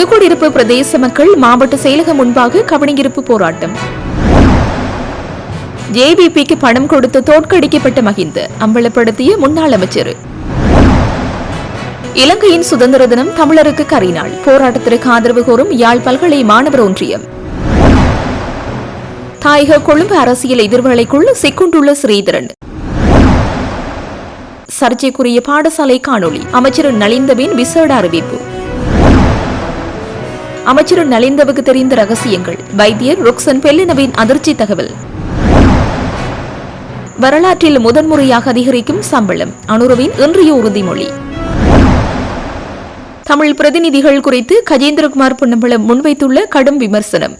புதுக்குடியிருப்பு பிரதேச மக்கள் மாவட்ட செயலகம் முன்பாக கவனியிருப்பு போராட்டம். ஜேபிபிக்கு பணம் கொடுத்து தோற்கடிக்கப்பட்ட மகிந்த அம்பலப்படுத்திய முன்னாள் அமைச்சர். இலங்கையின் சுதந்திர தினம் தமிழருக்கு கரிநாள். போராட்டத்திற்கு ஆதரவு கோரும் யாழ் பல்கலை மாணவர் ஒன்றியம். தாயக கொழும்பு அரசியல் எதிர்வலைக்குள் சிக்குண்டுள்ள ஸ்ரீதரன். சர்ச்சைக்குரிய பாடசாலை காணொளி அமைச்சர் நலிந்தவின் விசேட அறிவிப்பு. அமைச்சர் நலிந்தவுக்கு தெரிந்த ரகசியங்கள். வைத்தியர் ருக்சன் பெல்லினவின் அதிர்ச்சி தகவல். வரலாற்றில் முதன்முறையாக அதிகரிக்கும் சம்பளம். அனுரவின் இன்றைய உறுதிமொழி. தமிழ் பிரதிநிதிகள் குறித்து கஜேந்திரகுமார் பொன்னம்பலம் முன்வைத்துள்ள கடும் விமர்சனம்.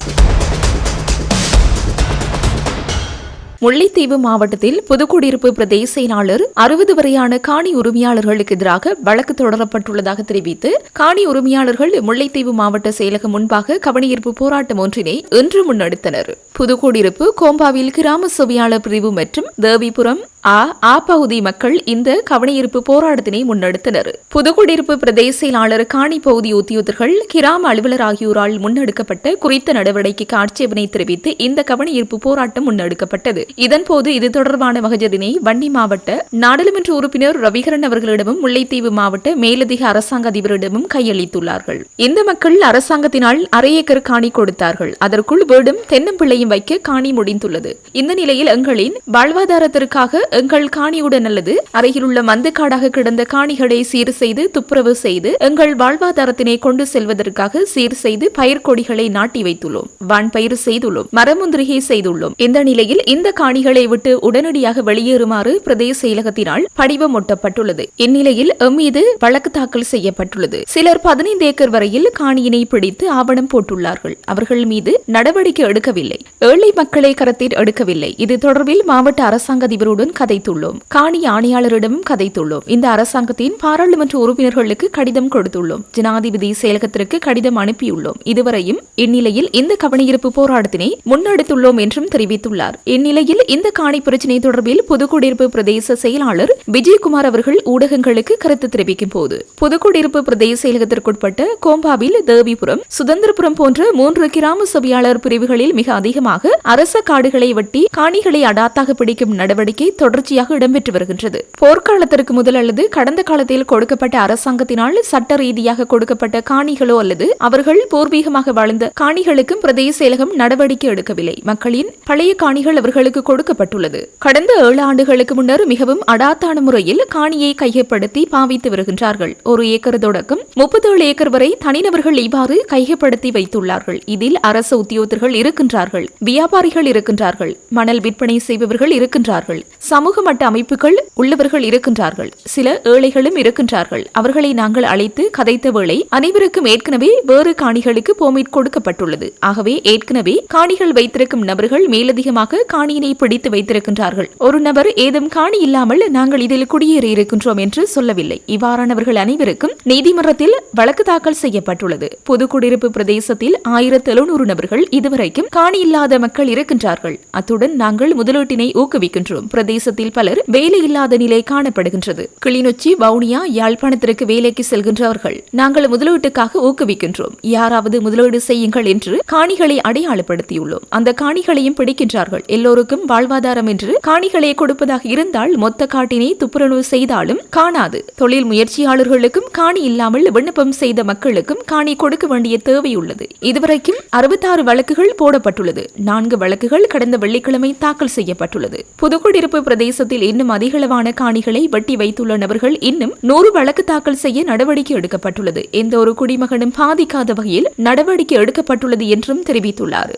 முல்லைத்தீவு மாவட்டத்தில் புதுக்குடியிருப்பு பிரதேச செயலாளர் அறுபது வரையான காணி உரிமையாளர்களுக்கு எதிராக வழக்கு தொடரப்பட்டுள்ளதாக தெரிவித்து காணி உரிமையாளர்கள் முல்லைத்தீவு மாவட்ட செயலகம் முன்பாக கவனஈர்ப்பு போராட்டம் ஒன்றினை இன்று முன்னெடுத்தனர். புதுக்குடியிருப்பு கோம்பாவில் கிராம சுவையாளர் பிரிவு மற்றும் தேவிபுரம் ஆ ஆ பகுதி மக்கள் இந்த கவனஈர்ப்பு போராட்டத்தினை முன்னெடுத்தனர். புதுக்குடியிருப்பு பிரதேச செயலாளர் காணி பகுதி உத்தியோகர்கள் கிராம அலுவலர் ஆகியோரால் முன்னெடுக்கப்பட்ட குறித்த நடவடிக்கைக்கு ஆட்சேபனை தெரிவித்து இந்த கவனஈர்ப்பு போராட்டம் முன்னெடுக்கப்பட்டது. இதன்போது இது தொடர்பான மகஜரினை வன்னி மாவட்ட நாடாளுமன்ற உறுப்பினர் ரவிகரன் அவர்களிடமும் முல்லைத்தீவு மாவட்ட மேலதிக அரசாங்க அதிபரிடமும் கையளித்துள்ளார்கள். இந்த மக்கள் அரசாங்கத்தினால் அரை ஏக்கர் காணி கொடுத்தார்கள். அதற்குள் வீடும் தென்னம்பிள்ளையும் வைக்க காணி முடிந்துள்ளது. இந்த நிலையில் எங்களின் வாழ்வாதாரத்திற்காக எங்கள் காணியுடன் அல்லது அருகிலுள்ள மந்தக்காடாக கிடந்த காணிகளை சீர் செய்து துப்புரவு செய்து எங்கள் வாழ்வாதாரத்தினை கொண்டு செல்வதற்காக சீர் செய்து பயிர்கொடிகளை நாட்டி வைத்துள்ளோம். வான் பயிர் செய்துள்ளோம். மரமுந்திரிகை செய்துள்ளோம். இந்த நிலையில் இந்த காணிகளை விட்டு உடனடியாக வெளியேறுமாறு பிரதேச செயலகத்தினால் படிவம் ஒட்டப்பட்டுள்ளது. இந்நிலையில் எம்மீது வழக்கு தாக்கல் செய்யப்பட்டுள்ளது. சிலர் பதினைந்து ஏக்கர் வரையில் காணியினை பிடித்து ஆவணம் போட்டுள்ளார்கள். அவர்கள் மீது நடவடிக்கை எடுக்கவில்லை. ஏழை மக்களை கரத்தில் எடுக்கவில்லை. இது தொடர்பில் மாவட்ட அரசாங்க அதிபருடன் கதைத்துள்ளோம். காணி ஆணையாளரிடமும் கதைத்துள்ளோம். இந்த அரசாங்கத்தின் பாராளுமன்ற உறுப்பினர்களுக்கு கடிதம் கொடுத்துள்ளோம். ஜனாதிபதி செயலகத்திற்கு கடிதம் அனுப்பியுள்ளோம். இதுவரையும் இந்நிலையில் இந்த கவனயிருப்பு போராட்டத்தினை முன்னெடுத்துள்ளோம் என்றும் தெரிவித்துள்ளார். இந்நிலையில் இந்த காணி பிரச்சினை தொடர்பில் புதுக்குடியிருப்பு பிரதேச செயலாளர் விஜயகுமார் அவர்கள் ஊடகங்களுக்கு கருத்து தெரிவிக்கும் போது புதுக்குடியிருப்பு பிரதேச செயலகத்திற்குட்பட்ட கோம்பாவில் தேவிபுரம் சுதந்திரபுரம் போன்ற மூன்று கிராம சபையாளர் பிரிவுகளில் மிக அதிகமாக அரச காடுகளை வெட்டி காணிகளை அடாத்தாக பிடிக்கும் நடவடிக்கை தொடர்ச்சியாக இடம்பெற்று வருகின்றது. போர்க்காலத்திற்கு முதல் அல்லது கடந்த காலத்தில் கொடுக்கப்பட்ட அரசாங்கத்தினால் சட்ட ரீதியாக கொடுக்கப்பட்ட காணிகளோ அல்லது அவர்கள் பூர்வீகமாக வாழ்ந்த காணிகளுக்கும் பிரதேச செயலகம் நடவடிக்கை எடுக்கவில்லை. மக்களின் பழைய காணிகள் அவர்களுக்கு கொடுக்கப்பட்டுள்ளது. கடந்த ஏழு ஆண்டுகளுக்கு முன்னர் மிகவும் அடாத்தான முறையில் காணியை கையப்படுத்தி பாவித்து வருகின்றார்கள். ஒரு ஏக்கர் தொடக்கம் முப்பத்தேழு ஏக்கர் வரை தனிநபர்கள் இவ்வாறு கையப்படுத்தி வைத்துள்ளார்கள். இதில் அரசு உத்தியோகத்தர்கள் இருக்கின்றார்கள். வியாபாரிகள் இருக்கின்றார்கள். மணல் விற்பனை செய்பவர்கள் இருக்கின்றார்கள். சமூக மட்ட அமைப்புகள் உள்ளவர்கள் இருக்கின்றார்கள். சில ஏழைகளும் இருக்கின்றார்கள். அவர்களை நாங்கள் அழைத்து கதைத்த வேளை அனைவருக்கும் ஏற்கனவே வேறு காணிகளுக்கு போமிட் கொடுக்கப்பட்டுள்ளது. ஆகவே ஏற்கனவே காணிகள் வைத்திருக்கும் நபர்கள் மேலதிகமாக காணியினை பிடித்து வைத்திருக்கின்றார்கள். ஒரு நபர் ஏதும் காணி இல்லாமல் நாங்கள் இதில் குடியேறி இருக்கின்றோம் என்று சொல்லவில்லை. இவ்வாறானவர்கள் அனைவருக்கும் நீதிமன்றத்தில் வழக்கு தாக்கல் செய்யப்பட்டுள்ளது. பொது குடியிருப்பு பிரதேசத்தில் ஆயிரத்து எழுநூறு நபர்கள் இதுவரைக்கும் காணி இல்லாத மக்கள் இருக்கின்றார்கள். அத்துடன் நாங்கள் முதலீட்டினை ஊக்குவிக்கின்றோம். பிரதேச பிரதேசத்தில் பலர் வேலையில்லாத நிலை காணப்படுகின்றது. கிளிநொச்சி வவுனியா யாழ்ப்பாணத்திற்கு வேலைக்கு செல்கின்றவர்கள் நாங்கள் முதலீட்டுக்காக ஊக்குவிக்கின்றோம். யாராவது முதலீடு செய்யுங்கள் என்று காணிகளை அடையாளப்படுத்தியுள்ளோம். அந்த காணிகளையும் பிடிக்கின்றார்கள். எல்லோருக்கும் வாழ்வாதாரம் என்று காணிகளை கொடுப்பதாக இருந்தால் மொத்த காட்டினை துப்புரவு செய்தாலும் காணாது. தொழில் முயற்சியாளர்களுக்கும் காணி இல்லாமல் விண்ணப்பம் செய்த மக்களுக்கும் காணி கொடுக்க வேண்டிய தேவை உள்ளது இதுவரைக்கும் அறுபத்தாறு வழக்குகள் போடப்பட்டுள்ளது. நான்கு வழக்குகள் கடந்த வெள்ளிக்கிழமை தாக்கல் செய்யப்பட்டுள்ளது. புதுக்குடியிருப்பு பிரதேசத்தில் இன்னும் அதிகளவான காணிகளை வெட்டி வைத்துள்ள நபர்கள் இன்னும் நூறு வழக்கு தாக்கல் செய்ய நடவடிக்கை எடுக்கப்பட்டுள்ளது. எந்த ஒரு குடிமகனும் பாதிக்காத வகையில் நடவடிக்கை எடுக்கப்பட்டுள்ளது என்றும் தெரிவித்துள்ளார்.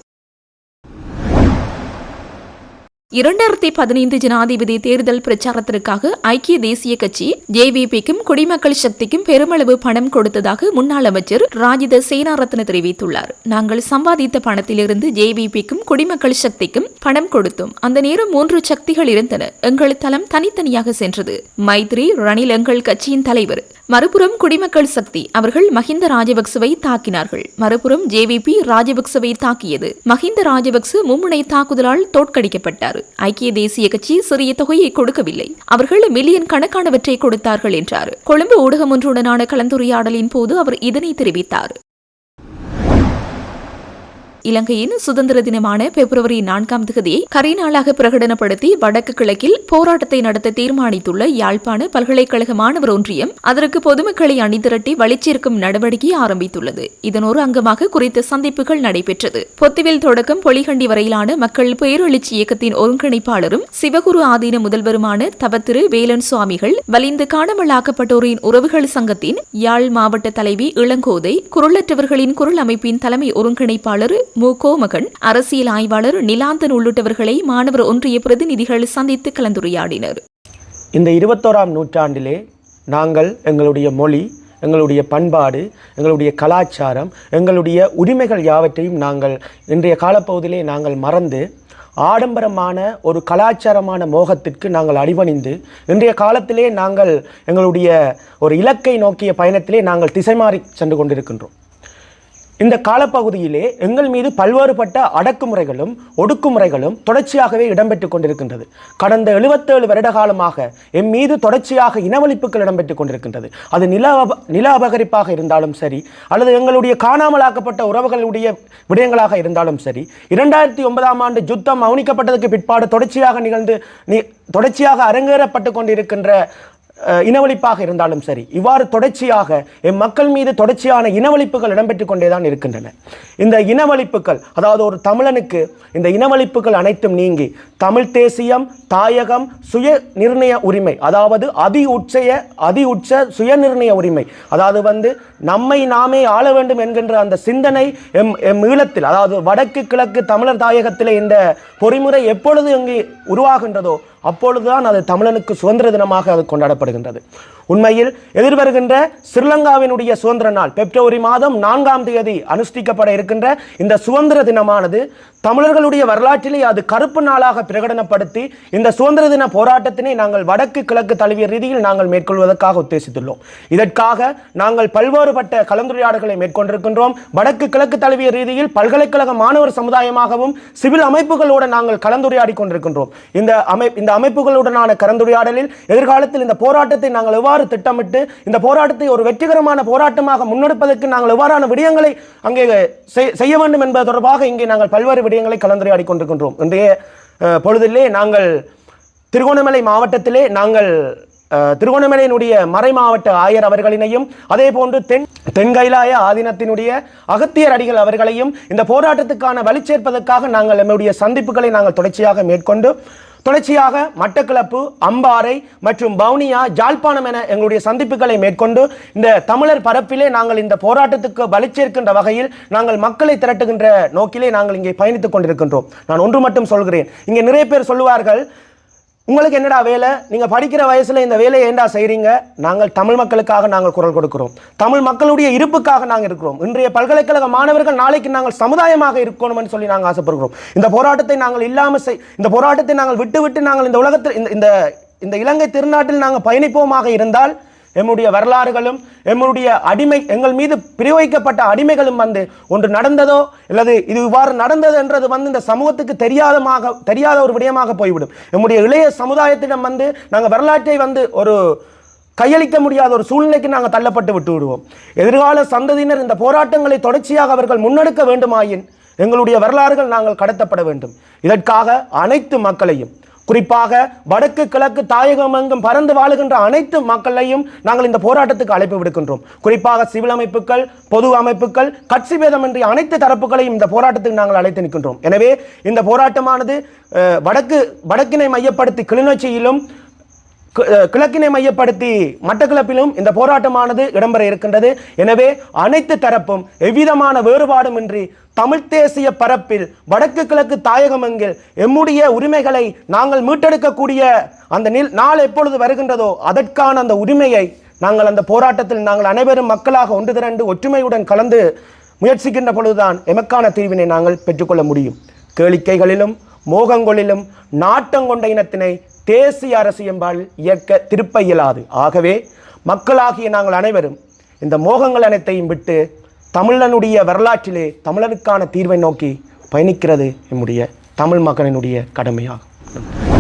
இரண்டாயிரத்தி பதினைந்து ஜனாதிபதி தேர்தல் பிரச்சாரத்திற்காக ஐக்கிய தேசிய கட்சி ஜேவிபிக்கும் குடிமக்கள் சக்திக்கும் பெருமளவு பணம் கொடுத்ததாக முன்னாள் அமைச்சர் ராஜித சேனாரத்ன தெரிவித்துள்ளார். நாங்கள் சம்பாதித்த பணத்திலிருந்து ஜேவிபிக்கும் குடிமக்கள் சக்திக்கும் பணம் கொடுத்தோம். அந்த நேரம் மூன்று சக்திகள் இருந்தன. எங்கள் தளம் தனித்தனியாக சென்றது. மைத்ரி ரணில் எங்கள் கட்சியின் தலைவர். மறுபுறம் குடிமக்கள் சக்தி. அவர்கள் மஹிந்த ராஜபக்சவை தாக்கினார்கள். மறுபுறம் ஜேவிபி ராஜபக்சவை தாக்கியது. மஹிந்த ராஜபக்ச மும்முனை தாக்குதலால் தோற்கடிக்கப்பட்டார். ஐக்கிய தேசிய கட்சி சிறிய தொகையை கொடுக்கவில்லை. அவர்கள் மில்லியன் கணக்கானவற்றை கொடுத்தார்கள் என்றார். கொழும்பு ஊடகம் ஒன்றுடனான கலந்துரையாடலின் போது அவர் இதனை தெரிவித்தார். இலங்கையின் சுதந்திர தினமான பிப்ரவரி நான்காம் தேதியை கரிநாளாக பிரகடனப்படுத்தி வடக்கு கிழக்கில் போராட்டத்தை நடத்த தீர்மானித்துள்ள யாழ்ப்பாண பல்கலைக்கழக மாணவர் ஒன்றியம் அதற்கு பொதுமக்களை அணிதிரட்டி வழிச்சேர்க்கும் நடவடிக்கையை ஆரம்பித்துள்ளது. இதன் ஒரு அங்கமாக குறித்த சந்திப்புகள் நடைபெற்றது. பொத்துவில் தொடக்கம் பொலிகண்டி வரையிலான மக்கள் பேரெழுச்சி இயக்கத்தின் ஒருங்கிணைப்பாளரும் சிவகுரு ஆதீன முதல்வருமான தவத்திரு வேலன் சுவாமிகள் வலிந்து காணாமலாக்கப்பட்டோரின் உறவுகள் சங்கத்தின் யாழ் மாவட்ட தலைவி இளங்கோதை குரலற்றவர்களின் குரல் அமைப்பின் தலைமை ஒருங்கிணைப்பாளர் மு. கோமகன் அரசியல் ஆய்வாளர் நிலாந்தன் உள்ளிட்டவர்களை மாணவர் ஒன்றிய பிரதிநிதிகள் சந்தித்து கலந்துரையாடினர். இந்த இருபத்தோராம் நூற்றாண்டிலே நாங்கள் எங்களுடைய மொழி எங்களுடைய பண்பாடு எங்களுடைய கலாச்சாரம் எங்களுடைய உரிமைகள் யாவற்றையும் நாங்கள் இன்றைய காலப்பகுதியிலே நாங்கள் மறந்து ஆடம்பரமான ஒரு கலாச்சாரமான மோகத்திற்கு நாங்கள் அடிபணிந்து இன்றைய காலத்திலே நாங்கள் எங்களுடைய ஒரு இலக்கை நோக்கிய பயணத்திலே நாங்கள் திசை மாறி சென்று கொண்டிருக்கின்றோம். இந்த காலப்பகுதியிலே எங்கள் மீது பல்வேறுபட்ட அடக்குமுறைகளும் ஒடுக்குமுறைகளும் தொடர்ச்சியாகவே இடம்பெற்றுக் கொண்டிருக்கின்றது. கடந்த எழுபத்தேழு வருட காலமாக எம் மீது தொடர்ச்சியாக இனவழிப்புகள் இடம்பெற்றுக் கொண்டிருக்கின்றது. அது நில அப நில அபகரிப்பாக இருந்தாலும் சரி அல்லது எங்களுடைய காணாமலாக்கப்பட்ட உறவுகளுடைய விடயங்களாக இருந்தாலும் சரி இரண்டாயிரத்தி ஒன்பதாம் ஆண்டு யுத்தம் மௌனிக்கப்பட்டதற்கு பிற்பாடு தொடர்ச்சியாக நிகழ்ந்து தொடர்ச்சியாக அரங்கேறப்பட்டு கொண்டிருக்கின்ற இனவழிப்பாக இருந்தாலும் சரி இவ்வாறு தொடர்ச்சியாக எம் மக்கள் மீது தொடர்ச்சியான இனவழிப்புகள் இடம்பெற்றுக்கொண்டே தான் இருக்கின்றன. இந்த இனவழிப்புகள் அதாவது ஒரு தமிழனுக்கு இந்த இனவழிப்புகள் அனைத்தும் நீங்கி தமிழ் தேசியம் தாயகம் சுய நிர்ணய உரிமை அதாவது அதி உச்சய அதி உச்ச சுய நிர்ணய உரிமை அதாவது வந்து நம்மை நாமே ஆள வேண்டும் என்கின்ற அந்த சிந்தனை எம் எம் ஈழத்தில் அதாவது வடக்கு கிழக்கு தமிழர் தாயகத்தில் இந்த பொறிமுறை எப்பொழுது இங்கே உருவாகின்றதோ அப்பொழுதுதான் அது தமிழனுக்கு சுதந்திர தினமாக அது கொண்டாடப்படுகின்றது. உண்மையில் எதிர்வருகின்ற ஸ்ரீலங்காவினுடைய சுதந்திர நாள் பிப்ரவரி மாதம் நான்காம் தேதி அனுஷ்டிக்கப்பட இருக்கின்ற இந்த சுதந்திர தினமானது தமிழர்களுடைய வரலாற்றிலே அது கருப்பு நாளாக பிரகடனப்படுத்தி இந்த சுதந்திர தின போராட்டத்தினை நாங்கள் வடக்கு கிழக்கு தழுவிய ரீதியில் நாங்கள் மேற்கொள்வதற்காக உத்தேசித்துள்ளோம். இதற்காக நாங்கள் பல்வேறுபட்ட கலந்துரையாடல்களை மேற்கொண்டிருக்கின்றோம். வடக்கு கிழக்கு தழுவிய ரீதியில் பல்கலைக்கழக மாணவர் சமுதாயமாகவும் சிவில் அமைப்புகளோடு நாங்கள் கலந்துரையாடி கொண்டிருக்கின்றோம். இந்த அமை இந்த அமைப்புகளுடனான கலந்துரையாடலில் எதிர்காலத்தில் இந்த போராட்டத்தை நாங்கள் எவ்வாறு திட்டமிட்டு இந்த போராட்டத்தை ஒரு வெற்றிகரமான போராட்டமாக முன்னெடுப்பதற்கு நாங்கள் எவ்வாறான விடயங்களை அங்கே செய்- செய்ய வேண்டும் என்பது தொடர்பாக இங்கே நாங்கள் பல்வேறு விடயங்களை கலந்துரையாடி கொண்டிருக்கின்றோம். இன்றைய பொழுதிலே நாங்கள் திருகோணமலை மாவட்டத்திலே நாங்கள் திருகோணமலையினுடைய மறை மாவட்ட ஆயர் அவர்களினையும் அதே போன்று தென் தென்கைலாய ஆதீனத்தினுடைய அகத்தியர் அடிகள் அவர்களையும் இந்த போராட்டத்துக்கான வலிச்சேர்ப்பதற்காக நாங்கள் நம்முடைய சந்திப்புகளை நாங்கள் தொடர்ச்சியாக மேற்கொண்டு தொடர்ச்சியாக மட்டக்களப்பு அம்பாறை மற்றும் பவுனியா ஜாழ்ப்பாணம் என எங்களுடைய சந்திப்புகளை மேற்கொண்டு இந்த தமிழர் பரப்பிலே நாங்கள் இந்த போராட்டத்துக்கு வலிச்சேர்க்கின்ற வகையில் நாங்கள் மக்களை திரட்டுகின்ற நோக்கிலே நாங்கள் இங்கே பயணித்துக் கொண்டிருக்கின்றோம். நான் ஒன்று மட்டும் சொல்கிறேன். இங்கே நிறைய பேர் சொல்லுவார்கள் உங்களுக்கு என்னடா வேலை? நீங்கள் படிக்கிற வயசில் இந்த வேலையை ஏண்டா செய்கிறீங்க நாங்கள் தமிழ் மக்களுக்காக நாங்கள் குரல் கொடுக்கிறோம். தமிழ் மக்களுடைய இருப்புக்காக நாங்கள் இருக்கிறோம். இன்றைய பல்கலைக்கழக மாணவர்கள் நாளைக்கு நாங்கள் சமுதாயமாக இருக்கணும்னு சொல்லி நாங்கள் ஆசைப்படுகிறோம். இந்த போராட்டத்தை நாங்கள் இல்லாமல் செய் இந்த போராட்டத்தை நாங்கள் விட்டு விட்டு நாங்கள் இந்த உலகத்தில் இந்த இந்த இந்த இலங்கை திருநாட்டில் நாங்கள் பயணிப்போமாக இருந்தால் எம்முடைய வரலாறுகளும் எம்முடைய அடிமை எங்கள் மீது பிரயோகிக்கப்பட்ட அடிமைகளும் வந்து ஒன்று நடந்ததோ அல்லது இது இவ்வாறு நடந்தது என்றது வந்து இந்த சமூகத்துக்கு தெரியாதமாக தெரியாத ஒரு விடயமாக போய்விடும். எம்முடைய இளைய சமுதாயத்திடம் வந்து நாங்கள் வரலாற்றை வந்து ஒரு கையளிக்க முடியாத ஒரு சூழ்நிலைக்கு நாங்கள் தள்ளப்பட்டு விட்டு விடுவோம். எதிர்கால சந்ததியினர் இந்த போராட்டங்களை தொடர்ச்சியாக அவர்கள் முன்னெடுக்க வேண்டுமாயின் எங்களுடைய வரலாறுகள் நாங்கள் கடத்தப்பட வேண்டும். இதற்காக அனைத்து மக்களையும் குறிப்பாக வடக்கு கிழக்கு தாயகம் எங்கும் பறந்து வாழுகின்ற அனைத்து மக்களையும் நாங்கள் இந்த போராட்டத்துக்கு அழைப்பு விடுக்கின்றோம். குறிப்பாக சிவில் அமைப்புகள் பொது அமைப்புகள் கட்சி பேதமின்றி அனைத்து தரப்புகளையும் இந்த போராட்டத்துக்கு நாங்கள் அழைத்து நிற்கின்றோம். எனவே இந்த போராட்டமானது வடக்கு வடக்கினை மையப்படுத்தி கிளிநொச்சியிலும் கிழக்கினை மையப்படுத்தி மட்டக்கிழப்பிலும் இந்த போராட்டமானது இடம்பெற இருக்கின்றது. எனவே அனைத்து தரப்பும் எவ்விதமான வேறுபாடுமின்றி தமிழ் தேசிய பரப்பில் வடக்கு கிழக்கு தாயகமெங்கில் எம்முடைய உரிமைகளை நாங்கள் மீட்டெடுக்கக்கூடிய அந்த நில் நாள் எப்பொழுது வருகின்றதோ அதற்கான அந்த உரிமையை நாங்கள் அந்த போராட்டத்தில் நாங்கள் அனைவரும் மக்களாக ஒன்று திரண்டு ஒற்றுமையுடன் கலந்து முயற்சிக்கின்ற பொழுதுதான் எமக்கான தீர்வினை நாங்கள் பெற்றுக்கொள்ள முடியும். கேளிக்கைகளிலும் மோகங்களிலும் நாட்டங்கொண்ட இனத்தினை தேசிய அரசு என்பால் இயக்க திருப்ப இயலாது. ஆகவே மக்களாகிய நாங்கள் அனைவரும் இந்த மோகங்கள் அனைத்தையும் விட்டு தமிழனுடைய வரலாற்றிலே தமிழனுக்கான தீர்வை நோக்கி பயணிக்கிறது என்னுடைய தமிழ் மக்களினுடைய கடமையாகும்.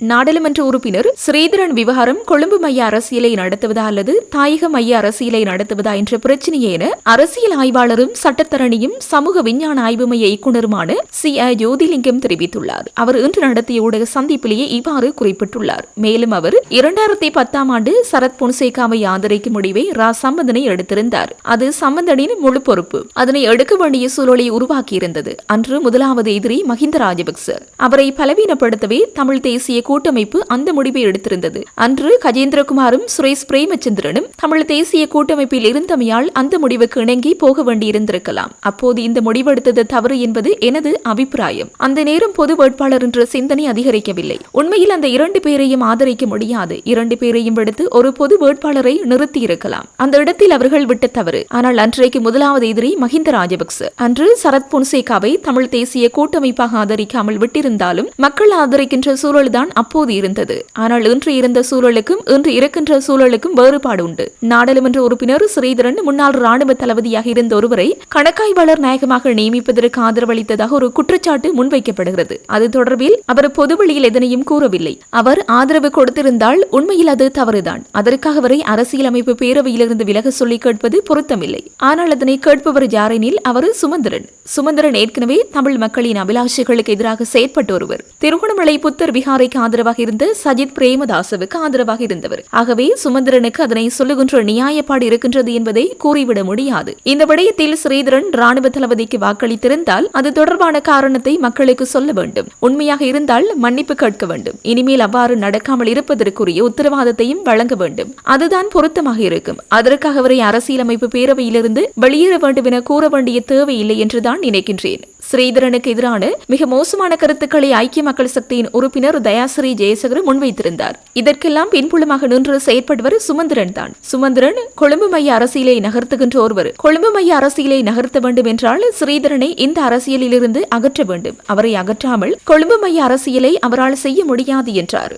நாடாளுமன்ற உறுப்பினர் ஸ்ரீதரன் விவகாரம் கொழும்பு மைய அரசியலை நடத்துவதா அல்லது தாயக மைய அரசியலை நடத்துவதா என்ற பிரச்சனையே என அரசியல் ஆய்வாளரும் சட்டத்தரணியும் சமூக விஞ்ஞான ஆய்வு மைய இயக்குநருமான சி. அ ஜோதிலிங்கம் தெரிவித்துள்ளார். அவர் இன்று நடத்திய ஊடக சந்திப்பிலேயே இவ்வாறு குறிப்பிட்டுள்ளார். மேலும் அவர் இரண்டாயிரத்தி பத்தாம் ஆண்டு சரத் பொன்சேகாவை ஆதரிக்கும் முடிவை ரா. சம்பந்தனை எடுத்திருந்தார். அது சம்பந்தனின் முழு பொறுப்பு. அதனை எடுக்க வேண்டிய சூழலை உருவாக்கியிருந்தது. அன்று முதலாவது எதிரி மஹிந்த ராஜபக்ச. அவரை பலவீனப்படுத்தவே தமிழ் தேசிய கூட்டமைப்பு அந்த முடிவை எடுத்திருந்தது. அன்று கஜேந்திரகுமாரும் சுரேஷ் பிரேமச்சந்திரனும் தமிழ் தேசிய கூட்டமைப்பில் இருந்தமையால் அந்த முடிவுக்கு இணங்கி போக வேண்டியிருந்திருக்கலாம். அப்போது இந்த முடிவெடுத்தது தவறு என்பது எனது அபிப்பிராயம். அந்த நேரம் பொது வேட்பாளர் என்ற சிந்தனை அதிகரிக்கவில்லை. உண்மையில் அந்த இரண்டு பேரையும் ஆதரிக்க முடியாது. இரண்டு பேரையும் எடுத்து ஒரு பொது வேட்பாளரை நிறுத்தி இருக்கலாம் அந்த இடத்தில் அவர்கள் விட்ட தவறு. ஆனால் அன்றைக்கு முதலாவது எதிரி மஹிந்த ராஜபக்ச. அன்று சரத் பொன்சேகாவை தமிழ் தேசிய கூட்டமைப்பாக ஆதரிக்காமல் விட்டிருந்தாலும் மக்கள் ஆதரிக்கின்ற சூழல்தான் அப்போது இருந்தது. ஆனால் இன்று இருந்த சூழலுக்கும் இன்று இருக்கின்ற சூழலுக்கும் வேறுபாடு உண்டு. நாடாளுமன்ற உறுப்பினர் ஸ்ரீதரன் முன்னாள் ராணுவ தளபதியாக இருந்த ஒருவரை கணக்காய்வாளர் நாயகமாக நியமிப்பதற்கு ஆதரவளித்ததாக ஒரு குற்றச்சாட்டு முன்வைக்கப்படுகிறது. அது தொடர்பில் அவர் பொதுவெளியில் எதனையும் கூறவில்லை. அவர் ஆதரவு கொடுத்திருந்தால் உண்மையில் அது தவறுதான். அதற்காக அவரை அரசியலமைப்பு பேரவையிலிருந்து விலக சொல்லி கேட்பது பொருத்தமில்லை. ஆனால் அதனை கேட்பவர் யாரெனில் அவர் சுமந்திரன். சுமந்திரன் ஏற்கனவே தமிழ் மக்களின் அபிலாஷைகளுக்கு எதிராக செயற்பட்டு ஒருவர் திருகோணமலை புத்தர் விகாரைக்கு ஆதரவாக இருந்த சஜித் பிரேமதாசவுக்கு ஆதரவாக இருந்தவர். ஆகவே சுமந்திரனுக்கு அதனை சொல்லுகின்ற நியாயப்பாடு இருக்கின்றது என்பதை கூறிவிட முடியாது. இந்த விடயத்தில் ஸ்ரீதரன் ராணுவ தளபதிக்கு வாக்களித்திருந்தால் அது தொடர்பான காரணத்தை மக்களுக்கு சொல்ல வேண்டும். உண்மையாக இருந்தால் மன்னிப்பு கேட்க வேண்டும். இனிமேல் அவ்வாறு நடக்காமல் இருப்பதற்குரிய உத்தரவாதத்தையும் வழங்க வேண்டும். அதுதான் பொருத்தமாக இருக்கும். அதற்காக அவரை அரசியலமைப்பு பேரவையிலிருந்து வெளியேற வேண்டும் என கூற வேண்டிய தேவையில்லை என்றுதான் நினைக்கின்றேன். ஸ்ரீதரனுக்கு எதிரான மிக மோசமான கருத்துக்களை ஐக்கிய மக்கள் சக்தியின் உறுப்பினர் தயாசிரி ஜெயசகர் முன்வைத்திருந்தார். இதற்கெல்லாம் பின்புலமாக நின்று செயற்படுவர் சுமந்திரன் தான். சுமந்திரன் கொழும்பு மைய அரசியலை நகர்த்துகின்ற ஒருவர். கொழும்பு மைய அரசியலை நகர்த்த வேண்டும் என்றால் ஸ்ரீதரனை இந்த அரசியலிலிருந்து அகற்ற வேண்டும். அவரை அகற்றாமல் கொழும்பு மைய அரசியலை அவரால் செய்ய முடியாது என்றார்.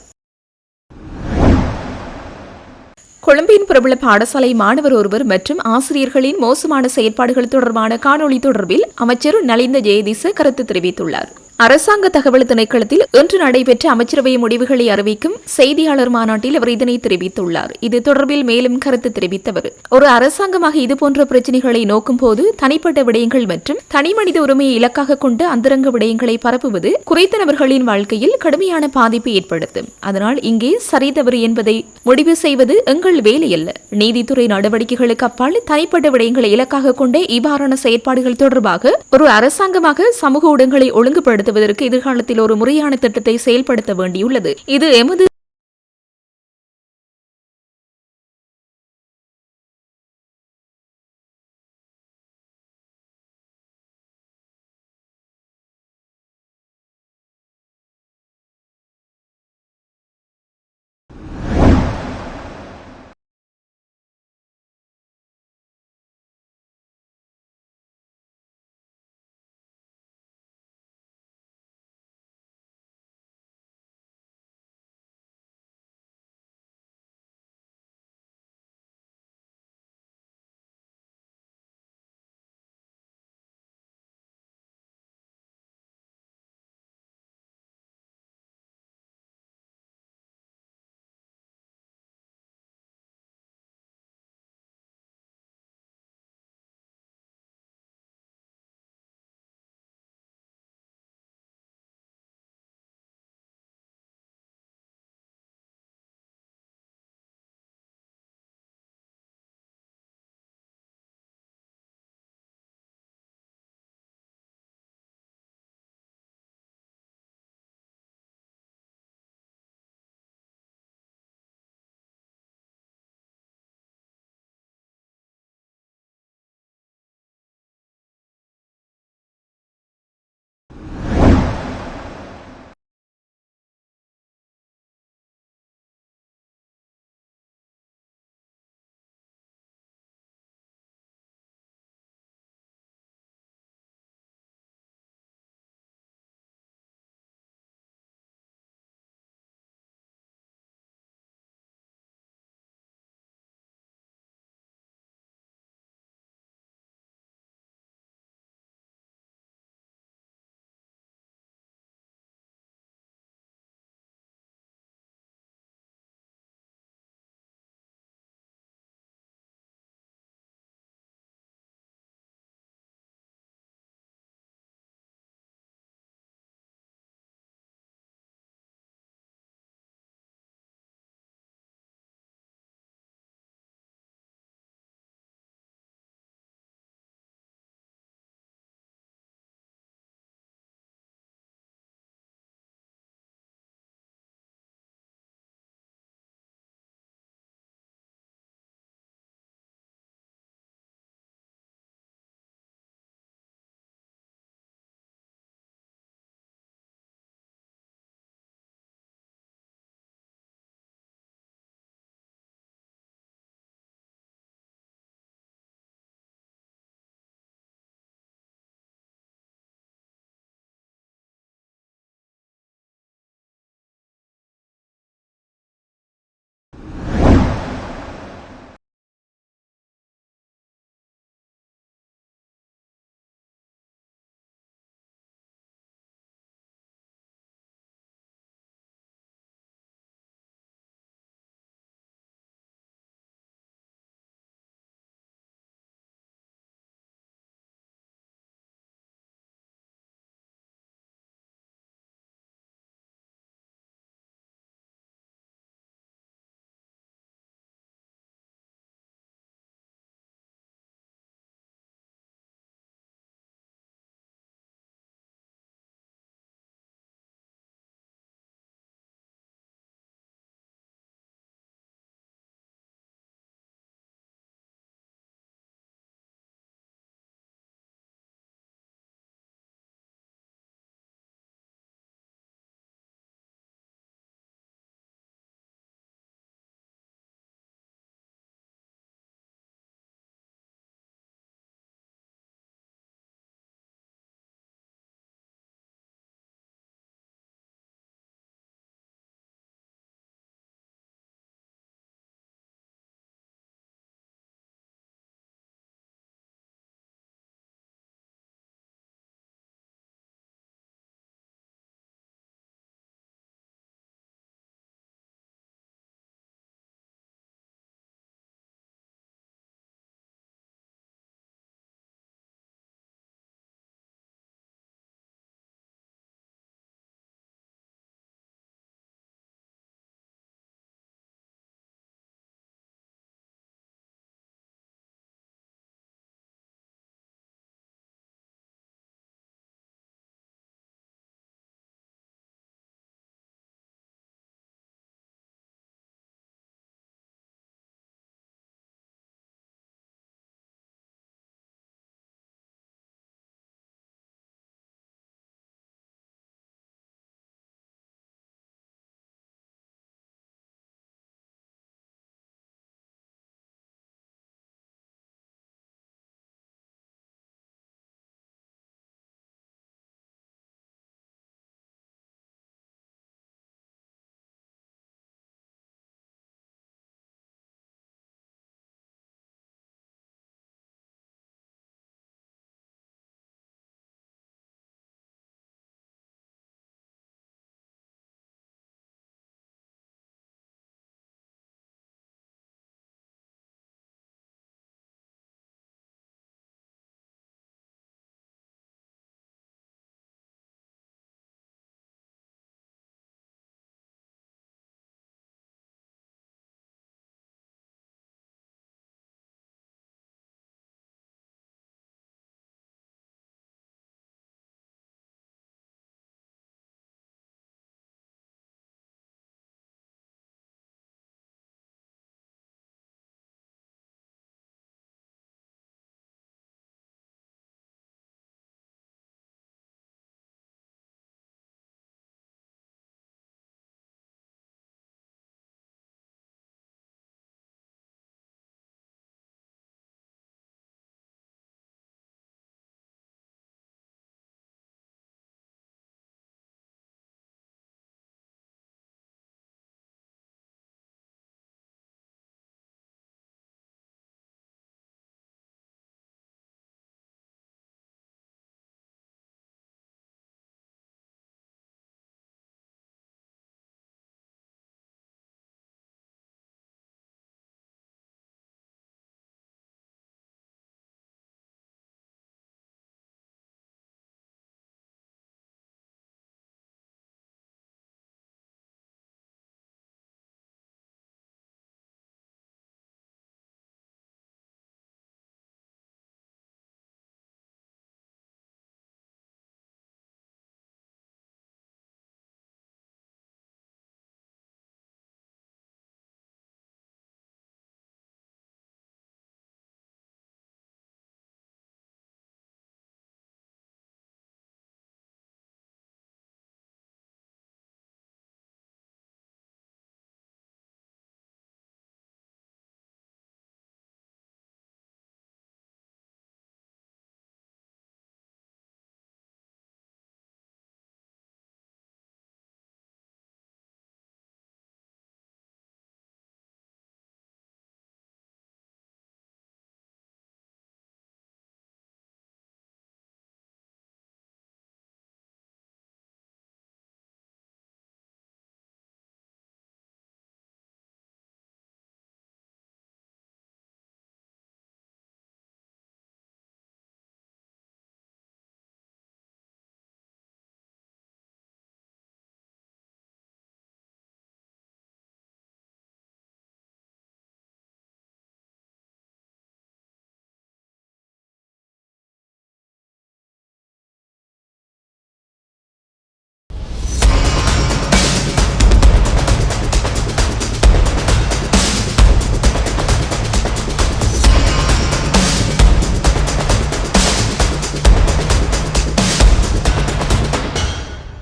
கொழும்பின் பிரபல பாடசாலை மாணவர் ஒருவர் மற்றும் ஆசிரியர்களின் மோசமான செயற்பாடுகள் தொடர்பான காணொளி தொடர்பில் அமைச்சர் நலிந்த ஜெயதிச கருத்து தெரிவித்துள்ளார். அரசாங்க தகவல் திணைக்களத்தில் இன்று நடைபெற்ற அமைச்சரவை முடிவுகளை அறிவிக்கும் செய்தியாளர் மாநாட்டில் அவர் இதனை தெரிவித்துள்ளார். இது தொடர்பில் மேலும் கருத்து தெரிவித்தவர். ஒரு அரசாங்கமாக இதுபோன்ற பிரச்சினைகளை நோக்கும் போது தனிப்பட்ட விடயங்கள் மற்றும் தனிமனித உரிமையை இலக்காக கொண்டு அந்தரங்க விடயங்களை பரப்புவது குறைத்த நபர்களின் வாழ்க்கையில் கடுமையான பாதிப்பை ஏற்படுத்தும். அதனால் இங்கே சரி தவறு என்பதை முடிவு செய்வது எங்கள் வேலையல்ல. நீதித்துறை நடவடிக்கைகளுக்கு அப்பால் தனிப்பட்ட விடயங்களை இலக்காக கொண்டே இவ்வாறான செயற்பாடுகள் தொடர்பாக ஒரு அரசாங்கமாக சமூக ஊடகங்களை செயல்படுத்துவதற்கு எதிர்காலத்தில் ஒரு முறையான திட்டத்தை செயல்படுத்த வேண்டியுள்ளது. இது எமது